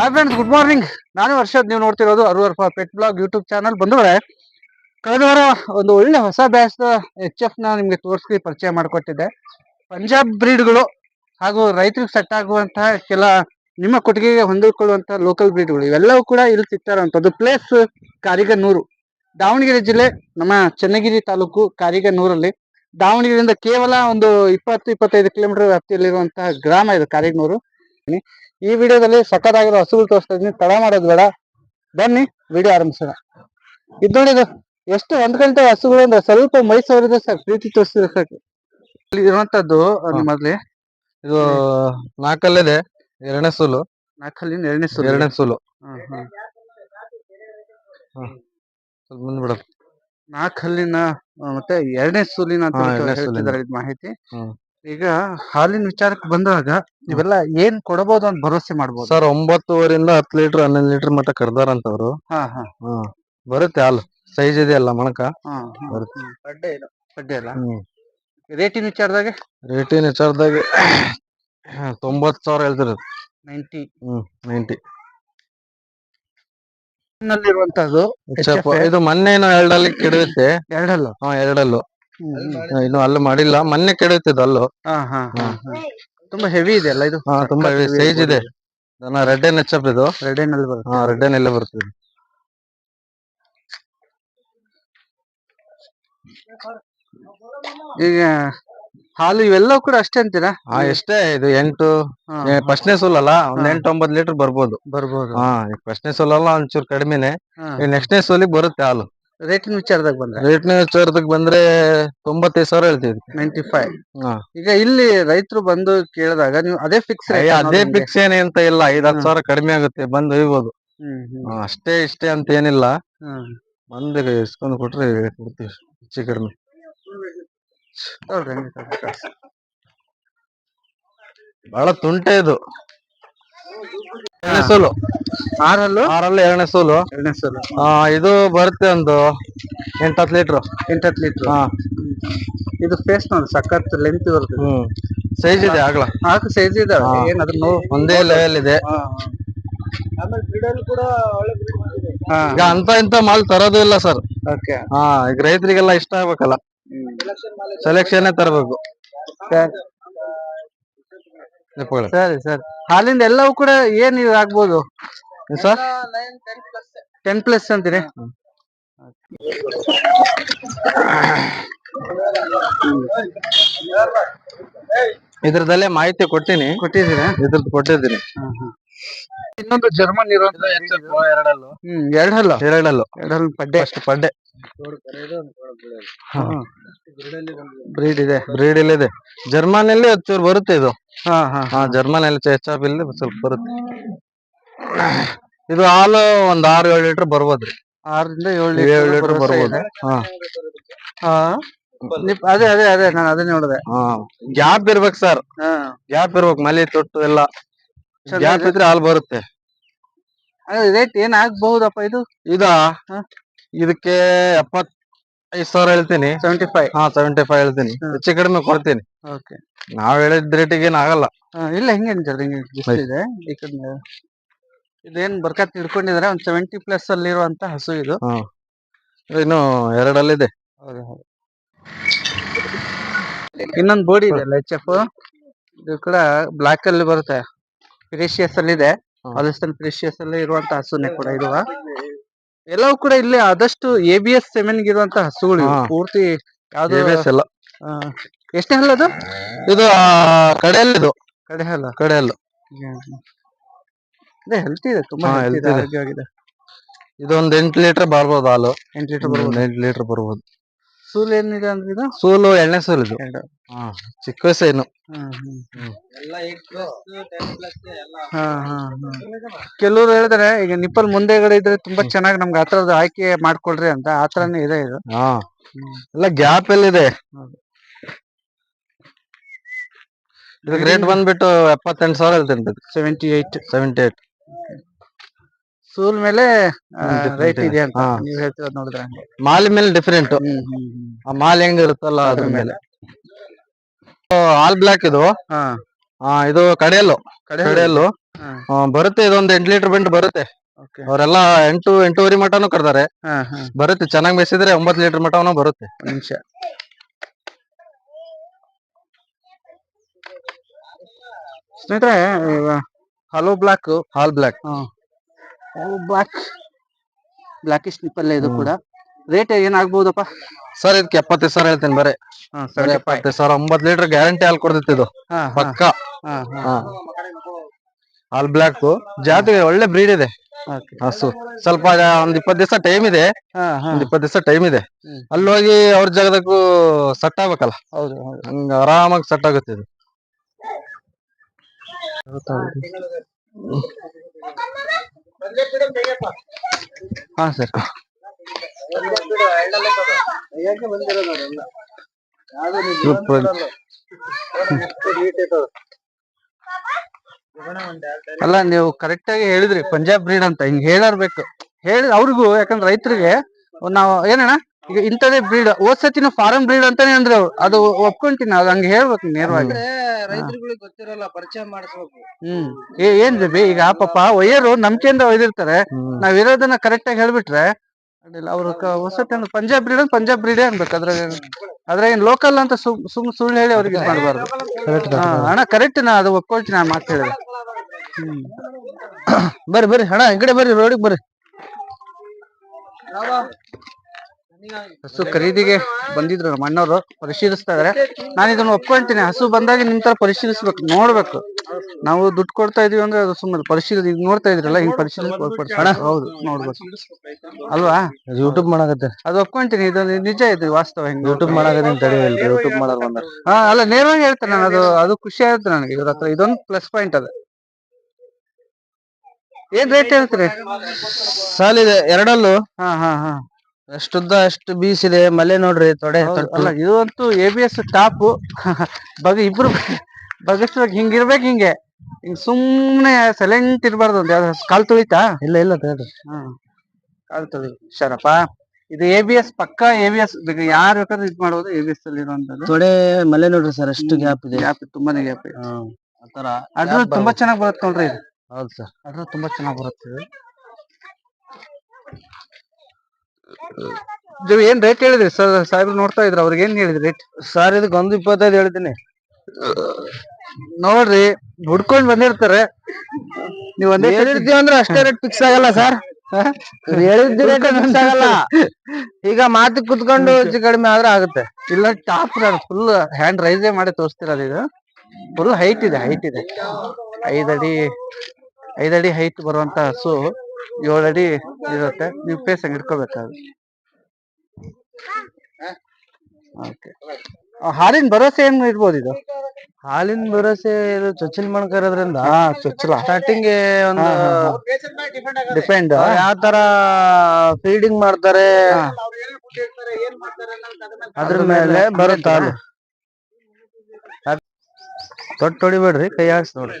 Hi friends good morning ನಾನು ವರ್ಷದ್ ನೀವು ನೋಡ್ತಿರೋದು ಅರುವರ್ಫ ಪೆಟ್ ಬ್ಲಾಗ್ ಯೂಟ್ಯೂಬ್ ಚಾನಲ್ ಬಂದವರೆ ಕಳೆದ ವಾರ ಒಂದು ಒಳ್ಳೆ ಹೊಸ ಬ್ಯಾಚ್ ಎಚ್ ಎಫ್ನ ನಿಮ್ಗೆ ತೋರಿಸಿ ಪರಿಚಯ ಮಾಡಿಕೊಟ್ಟಿದ್ದೆ. ಪಂಜಾಬ್ ಬ್ರೀಡ್ಗಳು ಹಾಗೂ ರೈತರಿಗೆ ಸೆಟ್ ಆಗುವಂತಹ ಕೆಲ ನಿಮ್ಮ ಕೊಟ್ಟಿಗೆಗೆ ಹೊಂದಿಕೊಳ್ಳುವಂತಹ ಲೋಕಲ್ ಬ್ರೀಡ್ಗಳು ಇವೆಲ್ಲವೂ ಕೂಡ ಇಲ್ಲಿ ಸಿಗ್ತಾರಂಥದ್ದು ಪ್ಲೇಸ್ ಕಾರಿಗನೂರು ದಾವಣಗೆರೆ ಜಿಲ್ಲೆ, ನಮ್ಮ ಚನ್ನಗಿರಿ ತಾಲೂಕು ಕಾರಿಗನೂರಲ್ಲಿ ದಾವಣಗೆರೆಯಿಂದ ಕೇವಲ ಒಂದು ಇಪ್ಪತ್ತು, ಇಪ್ಪತ್ತೈದು ಕಿಲೋಮೀಟರ್ ವ್ಯಾಪ್ತಿಯಲ್ಲಿರುವಂತಹ ಗ್ರಾಮ ಇದು ಕಾರಿಗನೂರು ಈ ವಿಡಿಯೋದಲ್ಲಿ ಸಖತ್ತಾಗಿರೋ ಹಸುಗಳು ತೋರಿಸ್ತಾ ಇದೀನಿ ತಡ ಮಾಡೋದು ಬೇಡ. ಬನ್ನಿ ವಿಡಿಯೋ ಆರಂಭಿಸೋಣ. ಇದು ನೋಡಿ ಇದು ಎಷ್ಟು ಒಂದ್ ಗಂಟೆ ಹಸುಗಳು ಅಂದ್ರೆ ಸ್ವಲ್ಪ ಮೈಸೂರಿದೆ ಸರ್ ಪ್ರೀತಿ ತೋರಿಸಿದ್ರೆ ಸಾಕು ಇಲ್ಲಿ ಇರುವಂತದ್ದು ನಿಮ್ಮಲ್ಲಿ ಇದು ನಾಲ್ಕಲ್ಲಿದೆ ಎರಡನೇ ಸೂಲು. ನಾಲ್ಕಲ್ಲಿಂದ ಎರಡನೇ ಸೂಲು. ಎರಡನೇ ಸೂಲು. ಹ್ಮ್, ಹ್ಮ್. ಸ್ವಲ್ಪ ಮುಂದ್ ಬಿಡೋದು. ನಾಲ್ಕಲ್ಲಿನ ಮತ್ತೆ ಎರಡನೇ ಸೂಲಿನ ಅಂತ ಮಾಹಿತಿ. ಈಗ ಹಾಲಿನ ವಿಚಾರಕ್ಕೆ ಬಂದಾಗ ಇವೆಲ್ಲ ಏನ್ ಕೊಡಬಹುದು ಅಂತ ಭರವಸೆ ಮಾಡ್ಬೋದು? ಸರ್ ಒಂಬತ್ತುವರಿಂದ ಹತ್ತು ಲೀಟರ್ ಹನ್ನೊಂದು ಲೀಟರ್ ಮಟ್ಟ ಕರ್ದಾರಂತವ್ರು. ಹಾ ಹಾ. ಬರುತ್ತೆ ಹಾಲು. ಸೈಜ್ ಇದೆಯಲ್ಲ ಮೊಣಕ? ಹಾ ಹಾ. ಬರುತ್ತೆ. ಬಡ್ಡೆ ಬಡ್ಡೆ ರೇಟಿನ ವಿಚಾರದಾಗ? ರೇಟಿನ ವಿಚಾರದಾಗ ತೊಂಬತ್ ಸಾವಿರ ಹೇಳ್ತಿರೋದು. ನೈಂಟಿ. ಹ್ಮ್ ನೈಂಟಿ. ನಲ್ಲಿರುವಂತದ್ದು HFA? ಇದು ಮೊನ್ನೆ ಏನೋ ಎರಡಲ್ಲಿ ಕೆಡುತ್ತೆ ಎರಡಲ್ಲ? ಹಾ ಎರಡಲ್ಲು. ಇನ್ನು ಅಲ್ಲಿ ಮಾಡಿಲ್ಲ. ಮೊನ್ನೆ ಕೆಡುತ್ತಿದ್ದು ಅಲ್ಲು. ಹಾ. ತುಂಬಾ ಹೆವಿ ಇದೆ ಅಲ್ಲ ಇದು? ಹಾ ತುಂಬಾ ಸೈಜ್ ಇದೆ. ರೆಡ್ ಏನ್ ಎಚ್ ಇದು. ರೆಡ್ ಏನ್ ಬರುತ್ತೆ. ಹಾ ರೆಡ್ ಏನ್ ಎಲ್ಲ ಬರ್ತದೆ ಈಗ ಹಾಲು ಇವೆಲ್ಲವೂ ಕೂಡ ಅಷ್ಟೇ ಅಂತೀರಾ? ಹಾ ಎಷ್ಟೇ ಇದು ಎಂಟು ಫಸ್ಟ್ನೇ ಸೋಲಲ್ಲ ಒಂದ್. ಎಂಟು ಒಂಬತ್ತು ಲೀಟರ್ ಬರ್ಬೋದು. ಬರ್ಬೋದು. ಹಾ ಫಸ್ಟ್ನೇ ಸೋಲಲ್ಲ ಒಂಚೂರು ಕಡಿಮೆನೆ. ನೆಕ್ಸ್ಟ್ನೇ ಸೋಲಿಗೆ ಬರುತ್ತೆ ಹಾಲು. ರೇಟಿನ ವಿಚಾರದಾಗ ಬಂದ್ರೆ? ರೇಟಿನ ವಿಚಾರದಾಗ ಬಂದ್ರೆ ತೊಂಬತ್ತೈದು ಸಾವಿರ ಹೇಳ್ತೀವಿ ನೈಂಟಿ ಫೈವ್ ಹಾ. ಈಗ ಇಲ್ಲಿ ರೈತರು ಬಂದು ಕೇಳಿದಾಗ ನೀವು ಅದೇ ಫಿಕ್ಸ್ ಅದೇ ಫಿಕ್ಸ್ ಏನೇ ಅಂತ ಇಲ್ಲ. ಐದ್ ಹತ್ತು ಸಾವಿರ ಕಡಿಮೆ ಆಗುತ್ತೆ. ಬಂದು ಒಯ್ಬೋದು. ಹಾ, ಅಷ್ಟೇ ಇಷ್ಟೇ ಅಂತ ಏನಿಲ್ಲ. ಬಂದು ಇಸ್ಕೊಂಡು ಕೊಟ್ರೆ ಕೊಡ್ತೀವಿ ಹೆಚ್ಚು ಕಡಿಮೆ. ಬಹಳ ತುಂಟೆ ಇದು. ಎರಡನೇ ಸೋಲು. ಆರಲ್ಲು? ಆರಲ್ಲೂ ಎರಡನೇ ಸೋಲು. ಎರಡನೇ ಸೋಲು. ಆ, ಇದು ಬರುತ್ತೆ ಒಂದು ಎಂಟ್ ಹತ್ತು ಲೀಟರ್. ಎಂಟತ್ತು ಲೀಟ್ರ್. ಹಾ. ಇದು ಫೇಸ್ ನೋಡಿ ಸಖತ್ ಲೆಂತ್ ಬರುತ್ತೆ ಹ್ಮ್. ಸೈಜ್ ಇದೆ ಆಗ್ಲ? ನಾಲ್ಕು ಸೈಜ್ ಇದೆ ಹಾ. ಏನ್ ಅದ್ರ ನೋವು? ಒಂದೇ ಲೆವೆಲ್ ಇದೆ. ಈಗ ಅಂತ ಇಂತ ಮಾಲ್ ತರೋದು ಇಲ್ಲ ಸರ್ ಓಕೆ ಹಾ ಈಗ ರೈತರಿಗೆಲ್ಲ ಇಷ್ಟ ಆಗ್ಬೇಕಲ್ಲ. ಸೆಲೆಕ್ಷನ್ ತರಬೇಕು. ಸರಿ ಸರಿ. ಹಾಲಿಂದ ಎಲ್ಲವೂ ಕೂಡ ಏನ್ ಇದು ಆಗ್ಬೋದು? ಸರ್ ಟೆನ್ ಪ್ಲಸ್ ಅಂತೀರಿ? ಇದ್ರದಲ್ಲೇ ಮಾಹಿತಿ ಕೊಟ್ಟಿನಿ. ಕೊಟ್ಟಿದ್ದೀನಿ ಇದ್ರದ್ದು ಕೊಟ್ಟಿದ್ದೀನಿ. ಇನ್ನೊಂದು ಜರ್ಮನ್ ಇರುವಂತ ಎರಡಲ್ಲು. ಹ್ಮ್ ಎರಡಲ್ಲ? ಎರಡಲ್ಲು. ಎರಡಲ್ಲ ಪಡ್ಡೆ. ಅಷ್ಟು ಪಡ್ಡೆ. ಬ್ರೀಡ್ ಇದೆ. ಬ್ರೀಡ್ ಇಲ್ಲಿದೆ. ಜರ್ಮನ್ ಅಲ್ಲಿ ಒಂಚೂರು ಬರುತ್ತೆ ಇದು. ಹಾ ಹಾ ಹಾ. ಜರ್ಮನ್ ಅಲ್ಲಿ ಎಚ್ ಇಲ್ಲಿ ಸ್ವಲ್ಪ ಬರುತ್ತೆ. ಇದು ಹಾಲು ಒಂದ್ ಆರು ಏಳು ಲೀಟರ್ ಬರ್ಬೋದ್ರಿ ಆರರಿಂದ ಏಳು ಏಳು ಲೀಟರ್ ಲೀಟರ್ ಬರ್ಬೋದು. ಹಾ. ಹಾ. ನಿಪ್- ಅದೇ ಅದೇ ಅದೇ ನಾನು ಅದನ್ನ ನೋಡಿದೆ. ಹಾ. ಗ್ಯಾಪ್ ಇರ್ಬೇಕು ಸರ್. ಹಾ. ಗ್ಯಾಪ್ ಇರ್ಬೇಕು ಮಲಿ ತೊಟ್ಟು ಎಲ್ಲ. ಗ್ಯಾಪ್ ಇದ್ರೆ ಹಾಲು ಬರುತ್ತೆ. ರೇಟ್ ಏನ್ ಆಗ್ಬಹುದಪ್ಪ ಇದು? ಇದ? ಹಾ. ಇದಕ್ಕೆ ಎಪ್ಪತ್ತೈದು ಸಾವಿರ ಹೇಳ್ತೀನಿ. ಸೆವೆಂಟಿ ಫೈವ್ ಹಾ ಸೆವೆಂಟಿ ಫೈವ್ ಹೇಳ್ತೀನಿ. ಹೆಚ್ಚು ಕಡಿಮೆ ಕೊಡ್ತೀನಿ. ಓಕೆ ನಾವ್ ಹೇಳಿದ ರೇಟಿಗೆ ಏನ್ ಆಗಲ್ಲ ಇಲ್ಲ ಹಿಂಗೆ just ಇದೆ. ಈ ಕಡೆ ಇದೇನ್ ಬರ್ಕತ್ ಹಿಡ್ಕೊಂಡಿದ್ರೆ? ಒಂದ್ ಸೆವೆಂಟಿ ಪ್ಲಸ್ ಅಲ್ಲಿ ಇರುವಂತ ಹಸು ಇದು. ಇನ್ನು ಎರಡಲ್ಲಿದೆ. ಹೌದು ಹೌದು. ಇನ್ನೊಂದ್ ಬೋಡಿ ಇದೆ ಅಲ್ಲ ಎಚ್ ಎಫ್ ಇದು ಕೂಡ ಬ್ಲಾಕ್ ಅಲ್ಲಿ ಬರುತ್ತೆ. ಪ್ರೇಷಿಯಸ್ ಅಲ್ಲಿ ಇದೆ ಹಾ. ಪ್ರೇಷಿಯಸ್ ಅಲ್ಲಿ ಇರುವಂತ ಹಸುನೆ ಕೂಡ ಇದು ಎಲ್ಲವೂ ಕೂಡ ಇಲ್ಲಿ ಆದಷ್ಟು ಎ ಬಿ ಎಸ್ ಸೆವೆನ್ ಇರುವಂತ ಹಸುಗಳು ಇವು. ಹಾ. ಪೂರ್ತಿ ಯಾವ್ದು ABS ಎಲ್ಲ. ಆ, ಹಲ್ಲ ಅದು? ಇದು ಆ, ಕಡೆಯಲ್ಲಿದು. ಕಡೆ ಹಲ್ಲ. ಕಡೆಯಲ್ಲಿ. ಇದೆ ಹೆಲ್ತಿ ಇದೆ ತುಂಬಾ ಹಾ, ಹೆಲ್ತಿ ಇದೆ healthy ಇದೆ. ಆರೋಗ್ಯವಾಗಿದೆ. ಇದೊಂದ್ ಎಂಟು ಲೀಟರ್ ಬರ್ಬೋದು ಹಾಲು. ಎಂಟು ಲೀಟರ್ ಬರ್ಬೋದು. ಎಂಟು ಲೀಟರ್ ಬರ್ಬೋದು. ಸೂಲ್ ಏನಿದೆ ಅಂದ್ರೆ ಇದು? ಸೂಲು ಎಣ್ಣೆ ಸೂಲು ಇದು. ಎರಡು. ಹಾ ಚಿಕ್ಕ ವಯಸ್ಸೇನು. ಏನು ಹ್ಮ್ ಹ್ಮ್. ಹ್ಮ್. ಹಾ ಹಾ ಕೆಲವ್ರು ಹೇಳಿದ್ರೆ ಈಗ ನಿಪ್ಪಲ್ ಮುಂದೆಗಡೆ ಇದ್ರೆ ತುಂಬಾ ಚೆನ್ನಾಗಿ ನಮ್ಗೆ ಆತರದ ಆಯ್ಕೆ ಮಾಡ್ಕೊಳ್ರಿ ಅಂತ ಆತರನೇ ಇದೆ ಇದು. ಹಾ. ಎಲ್ಲ ಗ್ಯಾಪ್ ಎಲ್ಲಿದೆ ಹೌದು. ಇದಕ್ಕೆ ರೇಟ್ ಬಂದ್ಬಿಟ್ಟು ಎಪ್ಪತ್ತೆಂಟು ಸಾವಿರ ಹೇಳ್ತೀನಿ ಸೆವೆಂಟಿ ಏಟ್ ಸೆವೆಂಟಿ ಏಟ್ ಸೂಲ್ ಮೇಲೆ ರೈಟ್ ಇದೆ. ಅಂತ ನೀವು ಹೇಳ್ತಿರೋದ್ ನೋಡಿದ್ರೆ ಹಂಗೆ. ಮಾಲ್ ಮೇಲೆ ಡಿಫ್ರೆಂಟ್ ಆ ಮಾಲ್ ಹೆಂಗ್ ಇರುತ್ತಲ್ಲ ಅದ್ರ ಮೇಲೆ. ಆಲ್ ಬ್ಲಾಕ್ ಇದು. ಹಾ. ಆ ಇದು ಕಡೆಯಲ್ಲು. ಕಡೆ ಕಡೆಯಲ್ಲು. ಹಾ. ಆ, ಬರುತ್ತೆ ಇದೊಂದು ಎಂಟು ಲೀಟರ್ ಬೆಂಡ್ ಬರುತ್ತೆ. ಓಕೆ. ಅವರೆಲ್ಲ ಎಂಟು ಎಂಟೂವರೆ ಮಟನು ಹಾ ಹಾ. ಬರುತ್ತೆ ಚೆನ್ನಾಗಿ ಬೇಸಿದ್ರೆ ಒಂಬತ್ತು ಲೀಟರ್ ಮಟನು ಬರುತ್ತೆ. ನಿಮಿಷ. ಸ್ನೇಹಿತರೆ hello black half black black. Blackish ನಿಪ್ಪಲ್ಲೇ ಇದು ಕೂಡ. ರೇಟ್ ಏನಾಗ್ಬಹುದಪ್ಪ ಸರ್ ಇದಕ್ಕೆ ಎಪ್ಪತ್ತೈದು ಸಾವಿರ ಹೇಳ್ತೀನಿ ಬರೀ ಸರಿ ಎಪ್ಪತ್ತೈದು ಸಾವಿರ ಒಂಬತ್ತು ಲೀಟರ್ ಗ್ಯಾರಂಟಿ ಹಾಲು ಕೊಡ್ತೈತಿ ಇದು. ಹಾ ಹಾ. ಪಕ್ಕ. ಹಾ. Half black. ಜಾತಿ ಒಳ್ಳೆ ಬ್ರೀಡ್ ಇದೆ. ಓಕೆ. ಹಸು ಸ್ವಲ್ಪ ಒಂದ್ ಇಪ್ಪತ್ತು ದಿವಸ ಟೈಮ್ ಇದೆ. ಹಾ ಹಾ. ಒಂದ್ ಇಪ್ಪತ್ತು ದಿವಸ ಟೈಮ್ ಇದೆ. ಹ್ಮ್. ಅಲ್ಲಿ ಹೋಗಿ ಅವ್ರ ಜಾಗದಕ್ಕೂ ಸೆಟ್ ಆಗ್ಬೇಕಲ್ಲ. ಹೌದು ಹೌದು. ಹಂಗ ಆರಾಮಾಗಿ ಸೆಟ್ ಆಗುತ್ತೆ ಇದು. ಹಾ ಸರ್. ಅಲ್ಲ. ನೀವು ಕರೆಕ್ಟ್ ಆಗಿ ಹೇಳಿದ್ರಿ ಪಂಜಾಬ್ ಬ್ರೀಡ್ ಅಂತ. ಹಿಂಗ್ ಹೇಳರ್ಬೇಕು. ಹೇಳಿ ಅವ್ರಿಗೂ ಯಾಕಂದ್ರೆ ರೈತರಿಗೆ ನಾವು ಏನಣ್ಣ? ಈಗ ಇಂಥದೇ ಬ್ರೀಡ್ ಓದ್ಸತಿನ ಫಾರಂ ಬ್ರೀಡ್ ಅಂತಾನೆ ಅಂದ್ರೆ ಅದು ಒಪ್ಕೊಂತೀನಿ ಅದು ಹಂಗೆ ಹೇಳ್ಬೇಕು ನೇರವಾಗಿ. ರೈತರುಗಳಿಗೆ ಗೊತ್ತಿರಲ್ಲ ಪರಿಚಯ ಮಾಡಿಸ್ಬೇಕು ಹ್ಮ್. ಏ- ಏನ್ ಬಿ ಈಗ ಪಾಪ ಒಯ್ಯರು ನಂಬಿಕೆಯಿಂದ ಒಯ್ದಿರ್ತಾರೆ ನಾವ್ ಇರೋದನ್ನ ಕರೆಕ್ಟ್ ಆಗಿ ಹೇಳ್ಬಿಟ್ರೆ ಅಡ್ಡಿಲ್ಲ ಅವ್ರು ಹೊಸತಿ ಅಂದ್ರೆ ಪಂಜಾಬ್ ಬ್ರೀಡ್ ಅಂದ್ರೆ ಪಂಜಾಬ್ ಬ್ರೀಡೇ ಅನ್ಬೇಕು. ಅದ್ರಾಗ ಅದ್ರಾಗ ಏನ್ ಲೋಕಲ್ ಅಂತ ಸುಮ್ ಸುಮ್ ಸುಳ್ಳು ಹೇಳಿ ಅವ್ರಿಗೆ ಇದು ಮಾಡಬಾರ್ದು. ಅಣ್ಣ ಕರೆಕ್ಟ್ ನಾ ಅದು ಒಪ್ಕೊಳ್ತೀನಿ ಆ ಮಾತು ಹೇಳಿದ್ರೆ ಹ್ಮ್. ಬರ್ರಿ ಬರ್ರಿ ಅಣ್ಣ ಈ ಕಡೆ ಬರ್ರಿ ರೋಡಿಗೆ ಬರ್ರಿ. ಹಸು ಖರೀದಿಗೆ ಬಂದಿದ್ರು ನಮ್ಮ ಅಣ್ಣವರು ಪರಿಶೀಲಿಸ್ತಾ ಇದಾರೆ. ನಾನು ಇದನ್ನ ಒಪ್ಕೊಂತೀನಿ ಹಸು ಬಂದಾಗ ನಿಮ್ ತರ ಪರಿಶೀಲಿಸ್ಬೇಕು ನೋಡ್ಬೇಕು. ನಾವು ದುಡ್ಡು ಕೊಡ್ತಾ ಇದೀವಿ ಅಂದ್ರೆ ಅದು ಸುಮ್ಮನೆ ಪರಿಶೀಲಿ ಈಗ ನೋಡ್ತಾ ಇದ್ರಲ್ಲ ಹಿಂಗ್ ಪರಿಶೀಲಿಸಿ ಅಣ್ಣ ಹೌದು ನೋಡ್ಬೇಕು. ಅಲ್ವಾ? ಯೂಟ್ಯೂಬ್ ಮಾಡಕತ್ತೆ. ಅದು ಒಪ್ಕೊಂತೀನಿ ಇದೊಂದು ನಿಜ ಇದು ವಾಸ್ತವ ಹಿಂಗ್? ಯೂಟ್ಯೂಬ್ ಮಾಡಕತ್ತೀನಿ ತಡಿ ಯೂಟ್ಯೂಬ್ ಮಾಡೋದು ಬಂದಾರ ಹಾ ಅಲ್ಲ ನೇರವಾಗಿ ಹೇಳ್ತಾರೆ ನಾನು ಅದು ಅದು ಖುಷಿ ಆಗುತ್ತೆ ನನಗೆ. ಇವ್ರ ಹತ್ರ ಇದೊಂದು ಪ್ಲಸ್ ಪಾಯಿಂಟ್ ಅದು. ಏನ್ ರೇಟ್ ಹೇಳ್ತೀರಿ? ಸಾಲಿದೆ ಎರಡಲ್ಲೂ. ಹಾ ಹಾ ಹಾ. ಎಷ್ಟುದ್ದ ಎಷ್ಟು ಬೀಸ್ ಇದೆ ಮಲೆ ನೋಡ್ರಿ ತೊಡೆ ತೊಟ್ಟು. ಅಲ್ಲ ಇದು ಅಂತೂ ಎ ಬಿ ಎಸ್ ಟಾಪ್. ಬಗ ಇಬ್ರು ಬಗಸ್ಬೇಕು ಹಿಂಗಿರ್ಬೇಕು ಹಿಂಗೆ. ಹಿಂಗ್ ಸುಮ್ನೆ ಸೈಲೆಂಟ್ ಇರ್ಬಾರ್ದು ಅಂತ. ಕಾಲ್ ತುಳಿತಾ? ಇಲ್ಲ ಇಲ್ಲ ಹಾ. ಹ್ಮ್ ಕಾಲ್ ತುಳಿ. ಶರಪ್ಪ ಇದು ಎ ಬಿ ಎಸ್ ಪಕ್ಕ ಎ ಬಿ ಎಸ್ ಯಾರು ಬೇಕಾದ್ರೂ ಇದ್ ಮಾಡ್ಬೋದು ಎ ಬಿ ಎಸ್ ಅಲ್ಲಿ ಇರುವಂತದ್ದು. ತೊಡೆ ಮಲೆ ನೋಡ್ರಿ ಸರ್ ಅಷ್ಟು ಗ್ಯಾಪ್ ಇದೆ. ಗ್ಯಾಪ್ ತುಂಬಾನೇ ಗ್ಯಾಪ್ ಇದೆ ಹ್ಮ್ ಆತರ ಅದ್ರಲ್ಲಿ ತುಂಬಾ ಚೆನ್ನಾಗಿ ಬರುತ್ತೆ ನೋಡ್ರಿ ಇದು ಹೌದು ಸರ್. ಅದು ತುಂಬಾ ಚೆನ್ನಾಗಿ ಬರುತ್ತೆ ನೀವು ಏನು ರೇಟ್ ಹೇಳಿದ್ರಿ ಸರ್? ಸಾಹೇಬ್ರು ನೋಡ್ತಾ ಇದ್ರ ಅವ್ರಿಗೆ ಏನ್ ಹೇಳಿದ್ರಿ ರೇಟ್ ಸರ್ ಇದಕ್ಕೆ ಒಂದು ಇಪ್ಪತ್ತೈದು ಹೇಳ್ತೀನಿ. ನೋಡ್ರಿ ಹುಡ್ಕೊಂಡ್ ಬಂದಿರ್ತಾರೆ. ನೀವ್ ಒಂದೇ ಹೇಳಿದ್ದೀವಿ ಹೇಳಿರ್ತೀವಿ ಅಂದ್ರೆ ಅಷ್ಟೇ ರೇಟ್ ಫಿಕ್ಸ್ ಆಗಲ್ಲ ಸರ್. ಹೇಳಿದ್ದು ರೇಟ್ ಫಿಕ್ಸ್ ಆಗಲ್ಲ. ಈಗ ಮಾತು ಕುತ್ಕೊಂಡು ಹೆಚ್ಚು ಕಡಿಮೆ ಆದ್ರೆ ಆಗುತ್ತೆ. ಇಲ್ಲ ಟಾಪ್ ಫುಲ್ ಹ್ಯಾಂಡ್ ರೈಸೇ ಮಾಡಿ ತೋರಿಸ್ತಿರೋದು ಇದು. ಫುಲ್ ಹೈಟ್ ಇದೆ ಹೈಟ್ ಇದೆ. ಐದಡಿ ಐದಡಿ ಹೈಟ್ ಬರುವಂತ ಹಸು ಏಳಡಿ ಇರುತ್ತೆ. ನೀವು ಪೇಸ್ ಹಂಗೆ ಇಟ್ಕೋಬೇಕಾದ್ರೆ ಓಕೆ ಹಾಲಿನ ಭರೋಸೆ ಏನ್ ಇರ್ಬೋದು ಇದು? ಹಾಲಿನ ಭರೋಸೆ ಇದು ಚೊಚ್ಚಲ್ ಮಾಡ್ಕರೋದ್ರಿಂದ ಹಾ ಚೊಚ್ಚಲ. ಸ್ಟಾರ್ಟಿಂಗ್ ಒಂದು ಡಿಪೆಂಡ್ ಯಾವ ತರ ಫೀಡಿಂಗ್ ಮಾಡ್ತಾರೆ ಅದ್ರ ಮೇಲೆ ಬರುತ್ತೆ ತೊಟ್ಟು ಹೊಡಿಬೇಡ್ರಿ ಕೈ ಹಾಕ್ಸ್ ನೋಡ್ರಿ.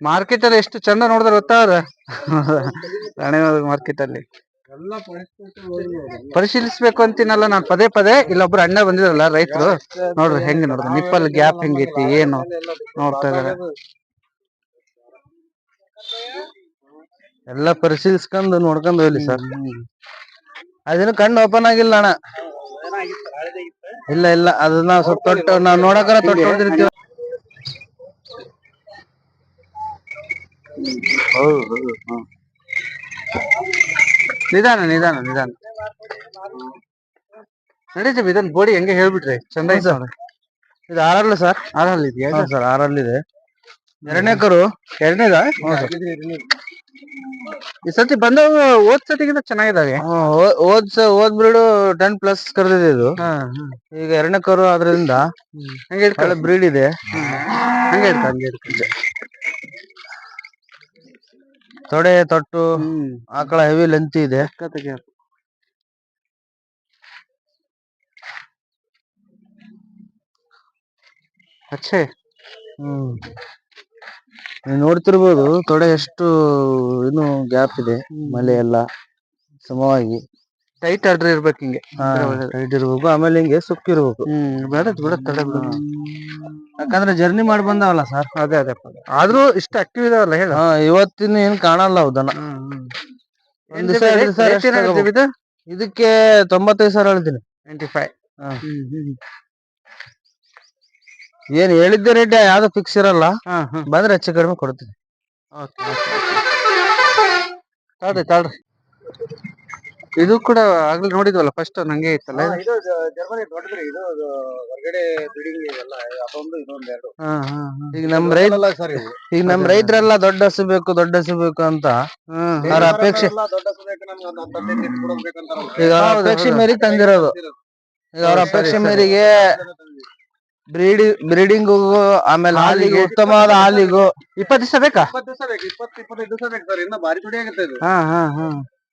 ಮಾರ್ಕೆಟ್ ಅಲ್ಲಿ ಎಷ್ಟು ಚಂದ ನೋಡಿದ್ರೆ ಗೊತ್ತಾಗ ಮಾರ್ಕೆಟ್ ಅಲ್ಲಿ. ಪರಿಶೀಲಿಸ್ಬೇಕು ಅಂತೀನಲ್ಲ ನಾನ್ ಪದೇ ಪದೇ. ಇಲ್ಲೊಬ್ರು ಅಣ್ಣ ಬಂದಿದ್ರಲ್ಲ ರೈತರು. ನೋಡ್ರಿ ಹೆಂಗ್ ನೋಡ್ರಿ ನಿಪ್ಪಲ್ ಗ್ಯಾಪ್ ಹೆಂಗೈತಿ ಏನು? ನೋಡ್ತಾ ಇದಾರೆ. ಎಲ್ಲ ಪರಿಶೀಲಿಸ್ಕೊಂಡು ನೋಡ್ಕೊಂಡು ಹೋಗ್ಲಿ ಸರ್. ಅದೇನು ಕಣ್ಣು ಓಪನ್ ಆಗಿಲ್ಲ ಅಣ್ಣ. ಇಲ್ಲ ಇಲ್ಲ. ಅದನ್ನ ಸ್ವಲ್ಪ ತೊಟ್ಟು ನಾವ್ ನೋಡಕರ ತೊಟ್ಟು ಹೊಡ್ದಿರ್ತೀವಿ. ಹೌದು ಹೌದು. ನಿಧಾನ ನಿಧಾನ ನಿಧಾನ. ನಡೀತೀವಿ ಇದನ್ ಬೋಡಿ ಹೆಂಗೆ ಹೇಳ್ಬಿಟ್ರಿ? ಚಂದ ಐತೆ ನೋಡಿ. ಇದು ಆರಲ್ಲ ಸರ್? ಆರಲ್ಲಿ ಇದೆಯಾ? ಆರಲ್ಲಿ ಸರ್ ಆರಲ್ಲಿದೆ ಎರಡನೇ ಕರು ಎರಡನೇದ? ಈ ಸತಿ ಬಂದವು ಓದ್ ಸತಿಗಿಂತ ಚೆನ್ನಾಗಿದಾವೆ. ಓದ್ ಓದ್ ಟೆನ್ ಪ್ಲಸ್ ಕರೆದಿದೆ ಇದು. ಈಗ ಎರಡನೇ ಕರು ಆದ್ರಿಂದ ಹಂಗೆ ಬ್ರೀಡ್ ಇದೆ. ಹಂಗೆ ಹಂಗೆ ತೊಡೆ ತೊಟ್ಟು ಹ್ಮ್. ಆಕಳ ಹೆವಿ ಲೆಂತ್ ಇದೆ. ಅಚ್ಚೆ ಹ್ಮ್. ನೀವು ನೋಡ್ತಿರ್ಬೋದು ತೊಡೆ ಎಷ್ಟು ಇನ್ನು ಗ್ಯಾಪ್ ಇದೆ ಮಲೆ ಎಲ್ಲ ಸಮವಾಗಿ. ಟೈಟ್ ಆರ್ಡರ್ ಇರ್ಬೇಕು ಹಿಂಗೆ. ಟೈಟ್ ಇರ್ಬೇಕು ಆಮೇಲೆ ಹಿಂಗೆ ಸುಕ್ಕಿರ್ಬೇಕು. ಹ್ಮ್ ಬೇಡ ಬಿಡ ತಡ ಬಿಡು. ಯಾಕಂದ್ರೆ ಜರ್ನಿ ಮಾಡಿ ಬಂದಾವಲ್ಲ ಸರ್ ಅದೇ ಅದೇ. ಆದ್ರೂ ಇಷ್ಟ ಆಕ್ಟಿವ್ ಇದಾವಲ್ಲ ಹೇಳ. ಇವತ್ತಿನ ಏನ್ ಕಾಣಲ್ಲ ಹೌದನ ಒಂದ್ ದಿವಸ ಎರಡ್ ದಿವಸ rest ತಗೋಬೇಕು. ಇದು? ಇದಕ್ಕೆ ತೊಂಬತ್ತೈದು ಸಾವಿರ ಹೇಳ್ತೀನಿ ಟ್ವೆಂಟಿ ಫೈವ್. ಹಾ. ಏನ್ ಹೇಳಿದ್ದೆ ರೇಟ್ ಯಾವ್ದು ಫಿಕ್ಸ್ ಇರಲ್ಲ. ಹಾ ಹಾ. ಬಂದ್ರೆ ಹೆಚ್ಚು ಕಡಿಮೆ ಕೊಡ್ತೀನಿ. ಓಕೆ ತಾಳ್ರಿ ತಾಳ್ರಿ ಇದು ಕೂಡ ಆಗ್ಲಿ ನೋಡಿದ್ವಲ್ಲ ಫಸ್ಟ್ ನಂಗೆ ಇತ್ತಲ್ಲ? ಇದು? ಇದು ಜರ್ಮನಿ ದೊಡ್ಡದ್ರಿ ಇದು ಹೊರಗಡೆ ಬಿಲ್ಡಿಂಗ್ ಎಲ್ಲ ಅದೊಂದು ಇದೊಂದು ಎರಡು. ಹಾ ಹಾ ಹಾ. ಈಗ ನಮ್ ರೈತ ಸರ್ ಈಗ ನಮ್ ರೈತರೆಲ್ಲ ದೊಡ್ಡ ಹಸು ಬೇಕು ದೊಡ್ಡ ಹಸು ಬೇಕು ಅಂತ ಅವ್ರ ಅಪೇಕ್ಷೆ ಈಗ ಅವ್ರ ಹೌದು, ಅಪೇಕ್ಷೆ ಹೌದು. ಮೇರೆಗೆ ತಂದಿರೋದು. ಈಗ ಅವ್ರ ಸರಿ, ಅಪೇಕ್ಷೆ ಸರಿ. ಮೇರೆಗೆ ಬ್ರೀಡಿ ಬ್ರೀಡಿಂಗು ಆಮೇಲೆ ಹಾಲಿಗೆ ಹಾಲಿಗೆ. ಉತ್ತಮವಾದ ಹಾಲಿಗೂ ಇಪ್ಪತ್ತು ದಿವಸ ಬೇಕಾ? ಇಪ್ಪತ್ತು ದಿವಸ ಬೇಕು ಇಪ್ಪತ್ತು ಇಪ್ಪತ್ತೈದು ದಿವಸ ಬೇಕು ಸರ್ ಇನ್ನ ಭಾರಿ ತುಡಿ ಆಗುತ್ತೆ ಇದು. ಹಾ ಹಾ ಹಾ.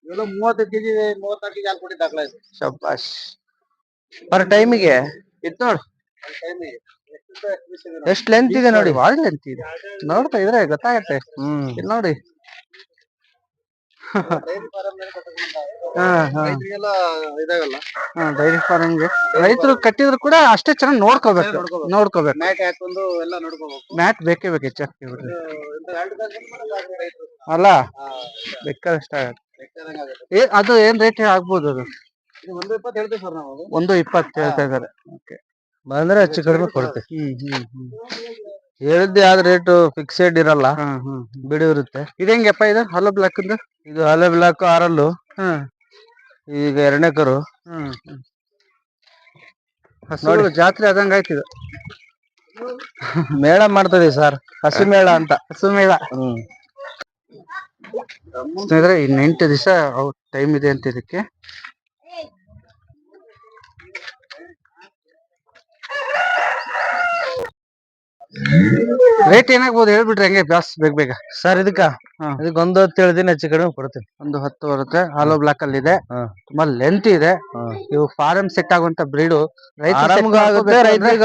ಇವೆಲ್ಲ ಮೂವತ್ತೈದು ಕೆಜಿ ಮೂವತ್ನಾಲ್ಕು ಕೆಜಿ ಹಾಲು ಕೊಟ್ಟಿದ್ದಾಗಲ ಇದು. ಶಬ್ಬಾಶ್ ಪರ್ ಟೈಮಿಗೆ ಇದ್ ನೋಡು. ಟೈಮಿಗೆ ಎಷ್ಟು ಲೆಂತ್ ಇದೆ ನೋಡಿ ಬಾಳ ಲೆಂತ್ ಇದೆ. ನೋಡ್ತಾ ಇದ್ರೆ ಗೊತ್ತಾಗತ್ತೆ. ಹ್ಮ್ ಇಲ್ಲಿ ನೋಡಿ. ಇದಾಗಲ್ಲ. ಡೈರಿ ಫಾರ್ಮಿಂಗ್ ರೈತರು ಕಟ್ಟಿದ್ರು ಕೂಡ ಅಷ್ಟೇ ಚೆನ್ನಾಗಿ ನೋಡ್ಕೋಬೇಕು. ನೋಡ್ಕೋಬೇಕು. ಮ್ಯಾಟ್ ಹಾಕೊಂಡು ಎಲ್ಲ ನೋಡ್ಕೋಬೇಕು. ಮ್ಯಾಟ್ ಬೇಕೇ ಬೇಕು ಹೆಚ್ಚಾಗ್ತಿವ್ರಿ ಅಲ್ಲ? ಬೇಕಾದಷ್ಟ. ಏ ಅದು ಏನ್ ರೇಟ್ ಆಗ್ಬೋದು ಅದು? ಒಂದು ಇಪ್ಪತ್ತು ಹೇಳ್ತಾ ಇದಾರೆ ಬಂದ್ರೆ ಹೆಚ್ಚು ಕಡಿಮೆ ಕೊಡ್ತೇವೆ. ಹೇಳಿದ್ದೆ ಯಾವ್ದು ರೇಟು ಫಿಕ್ಸೆಡ್ ಇರಲ್ಲ. ಹಾ ಹಾ ಬಿಡಿ ಇರುತ್ತೆ ಇದು ಹೆಂಗಪ್ಪ ಇದು? ಹಲೋ ಬ್ಲಾಕ್ ಇದು? ಹಲೋ ಬ್ಲಾಕ್ ಆರಲ್ಲು. ಈಗ ಎರಡನೇ ಕರು. ಹ್ಮ್ ಹ್ಮ್. ಜಾತ್ರೆ ಆದಂಗ ಆಯ್ತಿದು ಇದು. ಮೇಳ ಮಾಡ್ತದೆ ಸರ್. ಹಸಿ ಮೇಳ ಅಂತ. ಹಸು ಮೇಳ. ಹ್ಮ್. ಸ್ನೇಹಿತರೆ ಇನ್ನು ಎಂಟು ದಿವಸ ಟೈಮ್ ಇದೆ ಅಂತ ಇದಕ್ಕೆ. ರೇಟ್ ಏನಾಗ್ಬೋದು ಹೇಳ್ಬಿಟ್ರಿ ಹಂಗೆ ಬ್ಯಾಸ್ ಬೇಗ ಬೇಗ. ಸರ್ ಇದಕ್ಕ. ಇದಕ್ಕೆ ಒಂದು ಹತ್ತು ಹೇಳಿದಿನ ಹೆಚ್ಚು ಕಡಿಮೆ ಕೊಡ್ತೀನಿ. ಒಂದು ಹತ್ತು ಬರುತ್ತೆ. ಆಲೋ ಬ್ಲಾಕ್ ಅಲ್ಲಿ ಇದೆ. ತುಂಬಾ ಲೆಂತ್ ಇದೆ. ಇವು ಫಾರಂ ಸೆಟ್ ಆಗುವಂತ ಬ್ರೀಡು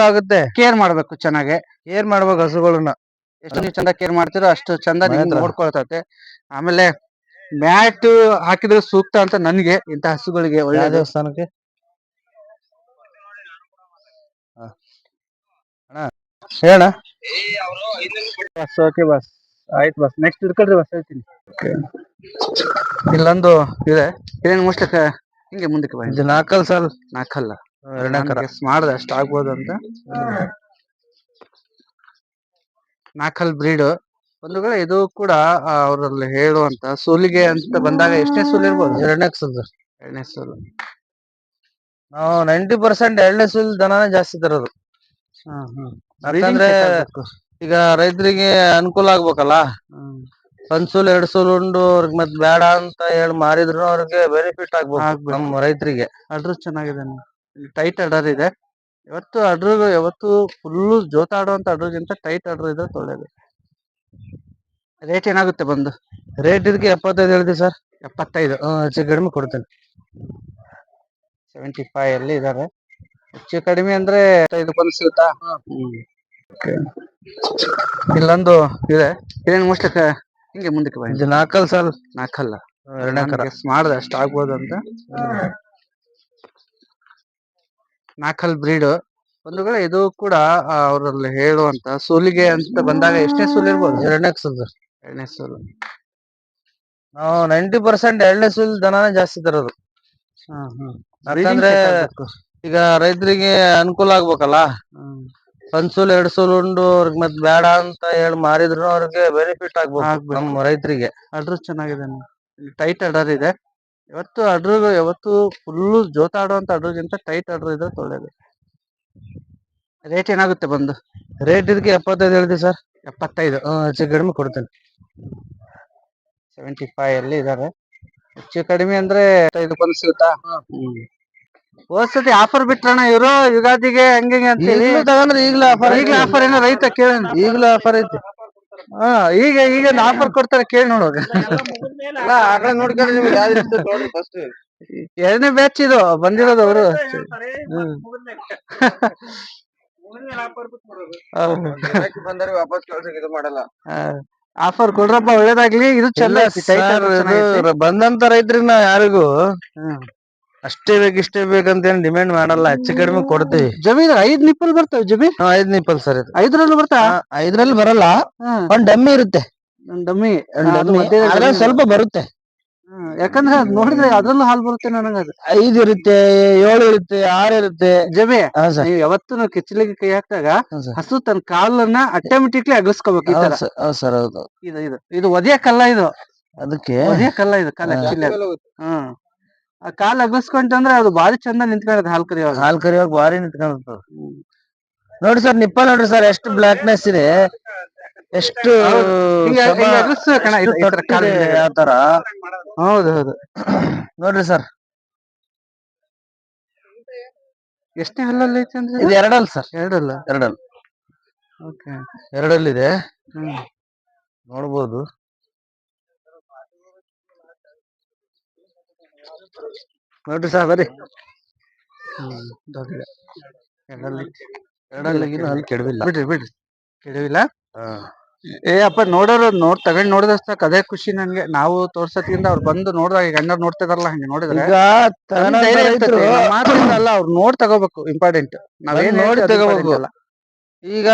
ಆಗುತ್ತೆ ಕೇರ್ ಮಾಡ್ಬೇಕು ಚೆನ್ನಾಗೆ. ಕೇರ್ ಮಾಡ್ಬೇಕು ಹಸುಗಳನ್ನ ಎಷ್ಟು ನೀವು ಚಂದ ಕೇರ್ ಮಾಡ್ತೀರೋ ಅಷ್ಟು ಚಂದ ನೋಡ್ಕೊಳ್ತೈತೆ. ಆಮೇಲೆ ಮ್ಯಾಟ್ ಹಾಕಿದ್ರೆ ಸೂಕ್ತ ಅಂತ ನನ್ಗೆ ಇಂತ ಹಸುಗಳಿಗೆ ಯಾವ ಒಳ್ಳೆ ದೇವಸ್ಥಾನಕ್ಕೆ? ಹೇಳ ಬಸ್ ಓಕೆ ಬಸ್. ಆಯ್ತು ಬಸ್. ನೆಕ್ಸ್ಟ್ ಇಡ್ಕೊಳ್ರಿ ಬಸ್ ಹೇಳ್ತೀನಿ. ಇಲ್ಲೊಂದು ಇದೆ. ಇದೇನು ಮೋಸ್ಟ್ಲಿ ಹಿಂಗೆ ಮುಂದಕ್ಕೆ ಬಾ ಇದು ನಾಲ್ಕಲ್ ಸಾಲ್. ನಾಲ್ಕಲ್ಲ ಮಾಡ್ದೆ ಅಷ್ಟು ಆಗ್ಬೋದು ಅಂತ. ನಾಲ್ಕಲ್ ಬ್ರೀಡ್. ವೇಳೆ ಇದು ಕೂಡ ಅವರಲ್ಲಿ ಹೇಳುವಂತ ಸೂಲಿಗೆ ಅಂತ ಬಂದಾಗ ಎಷ್ಟೇ ಸೂಲ್ ಇರ್ಬೋದು ಎರಡನೇ ಸುಲ್ ಎರಡನೇ ಸೂಲು ನಾವು ನೈಂಟಿ ಪರ್ಸೆಂಟ್ ಎರಡನೇ ಸುಲ್ ದನನೇ ಜಾಸ್ತಿ ತರೋದು. ಯಾಕಂದ್ರೆ ಈಗ ರೈತರಿಗೆ ಅನುಕೂಲ ಆಗ್ಬೇಕಲ್ಲ? ಒಂದ್ ಸೂಲ್ ಎರಡ್ ಸೂಲ್ ಉಂಡು ಅವ್ರಿಗೆ ಮತ್ ಬೇಡ ಅಂತ ಹೇಳಿ ಮಾರಿದ್ರು ಅವ್ರಿಗೆ ಬೆನಿಫಿಟ್ ಆಗ್ಬೇಕು ಆಗ್ಬೇಕು. ನಮ್ಮ ರೈತರಿಗೆ. ಅಡ್ರು ಚೆನ್ನಾಗಿದೆ ಟೈಟ್ ಅಡರ್ ಇದೆ. ಇವತ್ತು ಅಡ್ರು ಯಾವತ್ತು ಫುಲ್ ಜೋತಾಡುವಂತ ಅಡ್ರಗಿಂತ ಟೈಟ್ ಅಡ್ರ್ ಇದ್ರೆ ಒಳ್ಳೇದು. ರೇಟ್ ಏನಾಗುತ್ತೆ ಬಂದು? ರೇಟ್ ಇದಕ್ಕೆ ಎಪ್ಪತ್ತೈದು ಹೇಳಿದೆ ಸರ್ ಎಪ್ಪತ್ತೈದು. ಹೆಚ್ಚು ಕಡಿಮೆ ಕೊಡ್ತೇನೆ. ಸೆವೆಂಟಿ ಫೈವ್ ಅಲ್ಲಿ ಇದಾರೆ ಹೆಚ್ಚು ಕಡಿಮೆ ಅಂದ್ರೆ ಬಂದು ಸಿಗುತ್ತಾ. ಇಲ್ಲೊಂದು ಇದೆ. ಇದೇನು ಮೋಸ್ಟ್ಲಿ ಹಿಂಗೆ ಮುಂದಕ್ಕೆ ಬಾ ಇದು ನಾಲ್ಕಲ್ ಸಾಲ್ ನಾಲ್ಕಲ್ಲ ಮಾಡ್ದೆ ಅಷ್ಟು ಆಗ್ಬೋದು ಅಂತ. ನಾಲ್ಕಲ್ ಬ್ರೀಡ್ ಒಂದು ವೇಳೆ ಇದು ಕೂಡ ಅವರಲ್ಲಿ ಹೇಳುವಂತ ಸೂಲಿಗೆ ಅಂತ ಬಂದಾಗ ಎಷ್ಟೇ ಸೂಲ್ ಇರ್ಬೋದು. ಎರಡನೇ ಸುಲ್. ಎರಡನೇ ಸೂಲು. ನಾವು ನೈಂಟಿ ಪರ್ಸೆಂಟ್ ಎರಡನೇ ಸುಲ್ ದನನೇ ಜಾಸ್ತಿ ತರೋದು. ಯಾಕಂದ್ರೆ ಈಗ ರೈತರಿಗೆ ಅನುಕೂಲ ಆಗ್ಬೇಕಲ್ಲ? ಒಂದ್ ಸೂಲ್ ಎರಡ್ ಸೂಲ್ ಉಂಡು ಅವ್ರಿಗೆ ಮತ್ ಬೇಡ ಅಂತ ಹೇಳಿ ಮಾರಿದ್ರು ಅವ್ರಿಗೆ ಬೆನಿಫಿಟ್ ಆಗ್ಬೇಕು ಆಗ್ಬೇಕು. ನಮ್ಮ ರೈತರಿಗೆ. ಅಡ್ರು ಚೆನ್ನಾಗಿದೆ ಟೈಟ್ ಅಡರ್ ಇದೆ. ಇವತ್ತು ಅಡ್ರು ಯಾವತ್ತು ಫುಲ್ ಜೋತಾಡುವಂತ ಅಡ್ರಗಿಂತ ಟೈಟ್ ಅಡ್ರ್ ಇದ್ರೆ ಒಳ್ಳೇದು. ರೇಟ್ ಏನಾಗುತ್ತೆ ಬಂದು? ರೇಟ್ ಇದಕ್ಕೆ ಎಪ್ಪತ್ತೈದು ಹೇಳಿದೆ ಸರ್ ಎಪ್ಪತ್ತೈದು. ಹೆಚ್ಚು ಕಡಿಮೆ ಕೊಡ್ತೇನೆ. ಸೆವೆಂಟಿ ಫೈವ್ ಅಲ್ಲಿ ಇದಾರೆ. ಹೆಚ್ಚು ಕಡಿಮೆ ಅಂದ್ರೆ ಬಂದು ಸಿಗುತ್ತಾ? ಹ್ಮ್. ಹೋದ್ಸತಿ ಆಫರ್ ಬಿಟ್ರಣ ಇವರು? ಯುಗಾದಿಗೆ ಹಂಗೆ ಹಿಂಗೆ ಅಂತ ಹೇಳಿ? ಈಗ್ಲೂ ತಗೊಂಡ್ರೆ ಈಗ್ಲೂ ಆಫರ್ ಈಗಲೂ ಆಫರ್ ಏನೋ ರೈತ ಕೇಳ ಈಗಲೂ ಆಫರ್ ಐತಿ. ಹಾ ಈಗ ಈಗ ಆಫರ್ ಕೊಡ್ತಾರೆ ಕೇಳಿ ನೋಡುವಾಗ ನೋಡ್ಕೊಂಡ್ರೆ ನಿಮ್ಗೆ ಯಾವ್ದು ಫಸ್ಟ್ ಎರಡನೇ ಬ್ಯಾಚ್ ಇದು ಬಂದಿರೋದು ಅವರು. ಬಂದರೆ ವಾಪಸ್ ಕಳ್ಸಕ್ ಇದು ಮಾಡಲ್ಲ. ಆಫರ್ ಕೊಡ್ರಪ್ಪ ಒಳ್ಳೇದಾಗ್ಲಿ. ಇದು ಚೆನ್ನಾಗಿ ಬಂದಂತ ರೈತರಿನ ಯಾರಿಗೂ ಅಷ್ಟೇ ಬೇಕು ಇಷ್ಟೇ ಬೇಕಂತ ಏನ್ ಡಿಮ್ಯಾಂಡ್ ಮಾಡಲ್ಲ. ಹೆಚ್ಚು ಕಡಿಮೆ ಕೊಡ್ತೀವಿ. ಜಮೀನ್ ಐದ್ ನಿಪ್ಪಲ್ ಬರ್ತವೆ ಜಮೀನ್? ಹಾ, ಐದ್ ನಿಪ್ಪಲ್ ಸರ್ ಇದು. ಐದ್ರಲ್ಲೂ ಬರ್ತಾ? ಐದರಲ್ಲಿ ಬರಲ್ಲ. ಒಂದ್ ಡಮ್ಮಿ ಇರುತ್ತೆ. ಡಮ್ಮಿ. ಒಂದ್ ಡಮ್ಮಿ. ಮಧ್ಯದಲ್ಲಿ ಸ್ವಲ್ಪ ಬರುತ್ತೆ. ಯಾಕಂದ್ರೆ ಅದ್ ನೋಡಿದ್ರೆ ಅದ್ರಲ್ಲೂ ಹಾಲ್ ಬರುತ್ತೆ ನನಗದು ಐದ್ ಇರುತ್ತೆ ಏಳು ಇರುತ್ತೆ ಆರ್ ಇರುತ್ತೆ. ಜಮೆ ಹಾ ಸರ್. ನೀವು ಯಾವತ್ತೂ ಕಿಚ್ಚಲಿಗೆ ಕೈ ಹಾಕಿದಾಗ ಹಾ ಸರ್. ಹಸು ತನ್ನ ಕಾಲನ್ನ ಆಟೋಮೆಟಿಕ್ಲಿ ಅಗಸ್ಕೋಬೇಕು ಈ ತರ. ಹೌದ್ ಸರ್ ಹೌದ್ ಸರ್ ಹೌದು. ಇದು ಇದು ಇದು ಒದಿಯಕ್ಕಲ್ಲ ಇದು. ಅದಕ್ಕೆ? ಒದಿಯಕ್ಕಲ್ಲ ಇದು ಕಾಲ ಆಕ್ಚುಲಿ ಹ್ಮ್. ಆ ಕಾಲ್ ಅಗಸ್ಕೊಂತಂದ್ರೆ ಅದು ಬಾರಿ ಚಂದ ನಿಂತ್ಕೊಳ್ಳೋದು ಹಾಲ್ ಕರಿಯುವಾಗ. ಹಾಲ್ ಕರಿಯೋಕ್ ಬಾರಿ ನಿಂತ್ಕೊಂಡ್ ನೋಡಿ ಸರ್ ನಿಪ್ಪ ನೋಡ್ರಿ ಸರ್ ಎಷ್ಟು ಬ್ಲಾಕ್ನೆಸ್ ಇದೆ. ಎಷ್ಟು ಯಾವ್ತರ? ಹಿಂದೆ. ಹೌದು. ನೋಡ್ರಿ ಸರ್. ಎಷ್ಟೇ ಹಲ್ಲಲ್ಲಿ ಐತೆ ಅಂದ್ರೆ ಇದು? ಎರಡಲ್ ಸರ್. ಎರಡಲ್ಲ? ಎರಡಲ್ಲ. ಓಕೆ. ಎರಡಲ್ಲಿದೆ. ನೋಡ್ಬೋದು. ನೋಡ್ರಿ ಸರ್ ಬರ್ರಿ ಎರಡಲ್ಲಿ ಎರಡಲ್ಲಿಗಿನ ಕೆಡವಿಲ್ಲ. ಬಿಡ್ರಿ ಬಿಡ್ರಿ. ಕೆಡವಿಲ್ಲ? ಹಾ. ಏ ಅಪ್ಪ ನೋಡೋರು ನೋಡ್ ತಗೊಂಡ್ ನೋಡಿದಷ್ಟಕ್ ಅದೇ ಖುಷಿ ನನ್ಗೆ. ನಾವು ತೋರ್ಸತ್ತಿಂದ ಅವ್ರು ಬಂದು ನೋಡಿದಾಗ ಅಣ್ಣವ್ರು ನೋಡ್ತಿದಾರಲ್ಲ ಹಂಗೆ ನೋಡಿದ್ರೆ. ಈಗ ನಮ್ಗ್ ತಗೊಳೋ ಧೈರ್ಯ ಇರ್ತೈತಿ. ರೈತರು ನಮ್ ಮಾತಿಂದ ಅಲ್ಲ ಅವ್ರು ನೋಡ್ ತಗೋಬೇಕು ಇಂಪಾರ್ಟೆಂಟ್ ನಾವೇನ್ ಬಂದ್ ನೋಡಿ ತಗೋಬೇಕು. ಈಗ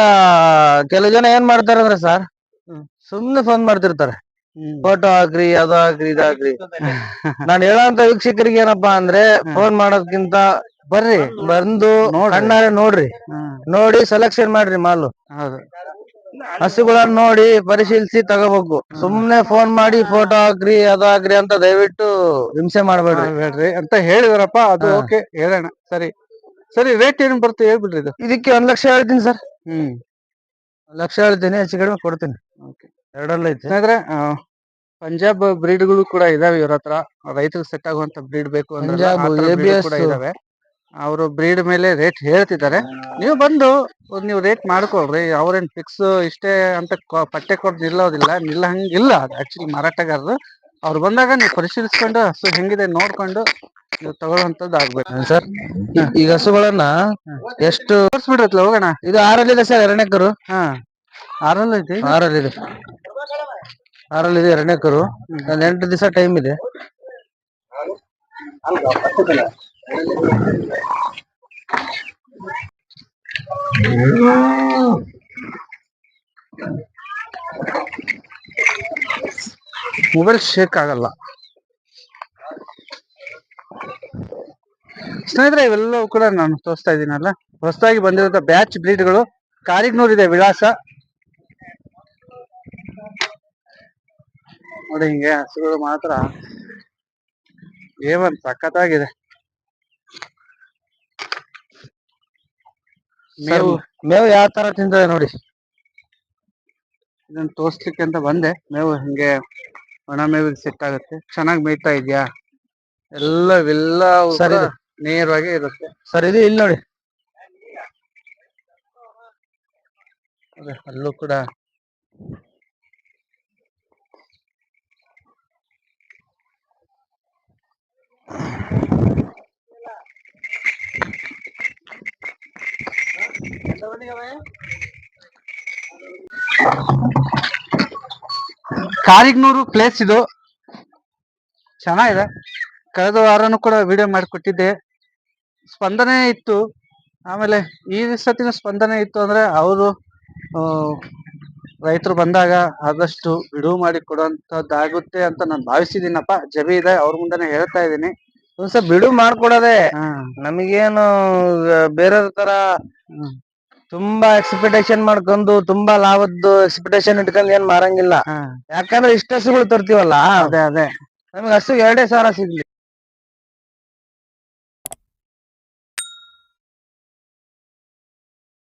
ಕೆಲವು ಜನ ಏನ್ ಮಾಡ್ತಾರೆ ಅಂದ್ರೆ ಸರ್ ಹ್ಮ್. ಸುಮ್ನೆ ಫೋನ್ ಮಾಡ್ತಿರ್ತಾರೆ. ಫೋಟೋ ಆಗ್ರಿ ಅದು ಆಗ್ರಿ ಇದು ಹಾಕ್ರಿ ನಾನ್ ಹೇಳೋಂತ ವೀಕ್ಷಕರಿಗೆ ಏನಪ್ಪಾ ಅಂದ್ರೆ ಫೋನ್ ಮಾಡೋದ್ಕಿಂತ ಬರ್ರಿ. ಬಂದು ನೋಡ್ರಿ. ಕಣ್ಣಾರೆ ನೋಡ್ರಿ. ಹ್ಮ್. ನೋಡಿ ಸೆಲೆಕ್ಷನ್ ಮಾಡ್ರಿ ಮಾಲು. ಹೌದು. ಹಸುಗಳನ್ನ ನೋಡಿ ಪರಿಶೀಲಿಸಿ ತಗೋಬೇಕು. ಸುಮ್ನೆ ಫೋನ್ ಮಾಡಿ ಫೋಟೋ ಹಾಕ್ರಿ ಅದಾಗ್ರಿ ಅಂತ ದಯವಿಟ್ಟು ಹಿಂಸೆ ಮಾಡ್ಬೇಡ್ರಿ. ಅಂತ ಹೇಳಿದ್ರಪ್ಪ ಅದು ಓಕೆ ಹೇಳೋಣ. ಸರಿ. ಸರಿ ರೇಟ್ ಏನ್ ಬರುತ್ತೆ ಹೇಳ್ಬಿಡ್ರಿ ಇದು? ಇದಕ್ಕೆ ಒಂದ್ ಲಕ್ಷ ಹೇಳ್ತೀನಿ ಸರ್. ಹ್ಮ್. ಒಂದ್ ಲಕ್ಷ ಹೇಳ್ತೀನಿ ಹೆಚ್ಚು ಕಡಿಮೆ ಕೊಡ್ತೀನಿ. ಓಕೆ. ಎರಡಲ್ಲ ಐತೆ. ಆ, ಪಂಜಾಬ್ ಬ್ರೀಡ್ಗಳು ಕೂಡ ಇದಾವೆ ಇವ್ರ ಹತ್ರ. ರೈತರಿಗೆ ಸೆಟ್ ಆಗುವಂತ ಬ್ರೀಡ್ ಬೇಕು ಅಂದ್ರೆ ಇದಾವೆ. ಅವರು ಬ್ರೀಡ್ ಮೇಲೆ ರೇಟ್ ಹೇಳ್ತಿದ್ದಾರೆ. ನೀವು ಬಂದು ನೀವು ರೇಟ್ ಮಾಡ್ಕೊಳ್ರಿ ಅವ್ರೇನ್ ಫಿಕ್ಸ್ ಇಷ್ಟೇ ಅಂತ ಪಟ್ಟೆ ಕೊಟ್ಟು ನಿಲ್ಲೋದಿಲ್ಲ ನಿಲ್ಲ ಹಂಗಿಲ್ಲ ಆಕ್ಚುಲಿ ಮಾರಾಟಗಾರರು. ಅವ್ರು ಬಂದಾಗ ನೀವು ಪರಿಶೀಲಿಸ್ಕೊಂಡು ಹಸು ಹೆಂಗಿದೆ ನೋಡ್ಕೊಂಡು ನೀವು ತಗೊಳ್ಳುವಂತದ್ದು ಆಗ್ಬೇಕು. ಸರ್. ಈಗ ಹಸುಗಳನ್ನ ಎಷ್ಟು ತೋರ್ಸ್ಬಿಡ್ರತ್ಲ ಹೋಗೋಣ. ಇದು ಆರಲ್ಲಿದೆ ಸರ್ ಎರಡನೇ ಕರು ಹಾ. ಆರಲ್ಲ ಐತಿ ಆರಲ್ಲಿದೆ. ಆರಲ್ಲಿದೆ ಎರಡನೇ ಕರು ಒಂದ್ ಎಂಟು ದಿವಸ ಟೈಮ್ ಇದೆ. ಮೊಬೈಲ್ ಶೇಕ್ ಆಗಲ್ಲ. ಸ್ನೇಹಿತರೆ, ಇವೆಲ್ಲವೂ ಕೂಡ ನಾನು ತೋರಿಸ್ತಾ ಇದ್ದೀನಲ್ಲ? ಹೊಸದಾಗಿ ಬಂದಿರುವಂತ ಬ್ಯಾಚ್ ಬ್ರೀಡ್ಗಳು ಕಾರಿಗ್ನೂರ್ ಇದೆ ವಿಳಾಸ. ನೋಡಿ, ಹಿಂಗೆ ಹಸುಗಳು ಮಾತ್ರ. ಏವನ್ ಸಖತ್ತಾಗಿದೆ. ಮೇವು ಮೇವು ಯಾವ ತರ ತಿಂತದೆ ನೋಡಿ. ಇದನ್ನ ತೋರ್ಸ್ಲಿಕ್ಕೆ ಅಂತ ಬಂದೆ. ಮೇವು ಹಿಂಗೆ ಒಣ ಮೇವಿಗೆ ಸೆಟ್ ಆಗುತ್ತೆ. ಚೆನ್ನಾಗಿ ಮೇಯ್ತಾ ಇದ್ಯಾ? ಎಲ್ಲ ಸರಿ ನೇರವಾಗಿ ಇರುತ್ತೆ. ಸರ್ ಇದು ಇಲ್ಲಿ ನೋಡಿ. ಅದೇ ಅಲ್ಲೂ ಕೂಡ. ಕಾರಿಗ್ನೂರು ಪ್ಲೇಸ್ ಇದು. ಚೆನ್ನಾಗಿದೆ. ಕಳೆದ ವಾರನೂ ಕೂಡ ವಿಡಿಯೋ ಮಾಡಿಕೊಟ್ಟಿದ್ದೆ. ಸ್ಪಂದನೆ ಇತ್ತು. ಆಮೇಲೆ ಈ ಸತಿನ ಸ್ಪಂದನೆ ಇತ್ತು ಅಂದ್ರೆ ಅವರು ರೈತರು ಬಂದಾಗ ಆದಷ್ಟು ಬಿಡುವು ಮಾಡಿ ಕೊಡುವಂತದ್ದಾಗುತ್ತೆ ಅಂತ ನಾನು ಭಾವಿಸಿದ್ದೀನಪ್ಪ. ಜಬಿ ಇದೆ ಅವ್ರ ಮುಂದೆ ಹೇಳ್ತಾ ಇದ್ದೀನಿ. ಒಂದ್ಸ ಬಿಡುವು ಬಿಡು ಮಾಡ್ಕೊಡೋದೆ ನಮಗೇನು ಬೇರೆಯವ್ರ ತರ. ತುಂಬಾ ಎಕ್ಸ್ಪೆಕ್ಟೇಷನ್ ಮಾಡ್ಕೊಂಡು ತುಂಬಾ ಲಾಭದ್ದು ಎಕ್ಸ್ಪೆಕ್ಟೇಷನ್ ಇಟ್ಕೊಂಡು ಏನ್ ಮಾರಂಗಿಲ್ಲ. ಯಾಕಂದ್ರೆ ಇಷ್ಟ ಹಸುಗಳು ತರ್ತೀವಲ್ಲ? ಅದೇ ಅದೇ. ನಮ್ಗೆ ಹಸು ಎರಡೇ ಸಾವಿರ ಸಿಗ್ಲಿ.